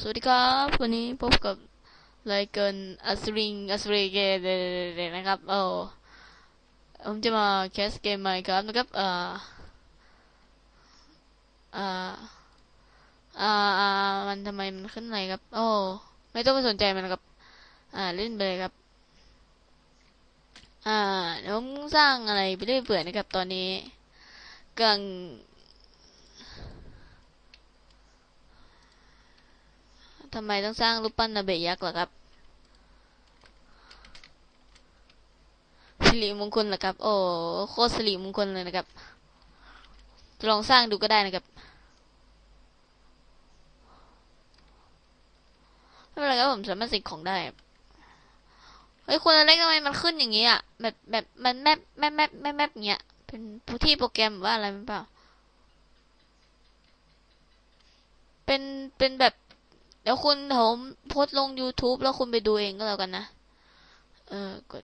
สวัสดีครับ วันนี้พบกับรายการอัสริงอัสริเกเดนะครับโอ้ผมจะมาแคสเกมใหม่ครับนะครับอ่าอ่าอ่าอ่ามันทำไมมันขึ้นไหนครับ โอ้ไม่ต้องไปสนใจมันครับ อ่าเล่นไปเลยครับ อ่าผมสร้างอะไรไปเรื่อยเปื่อยนะครับ ตอนนี้กำลัง ทำไมต้องสร้างรูปปั้นนาเบะยักษ์ล่ะครับสิริมงคลเหรอครับ โอ้โคตรสิริมงคลเลยนะครับ ลองสร้างดูก็ได้นะครับไม่เป็นไรครับผมสามารถสิ่งของได้เฮ้ยคุณอเล็กทำไมมันขึ้นอย่างนี้อะแบบแบบมันแมปแมปแมปแมปแมปเงี้ยเป็นผู้ที่โปรแกรมว่าอะไรมันเปล่า เป็นเป็นแบบ เดี๋ยวคุณผมโพสลง YouTube แล้วคุณไปดูเองก็แล้วกันนะ เออกด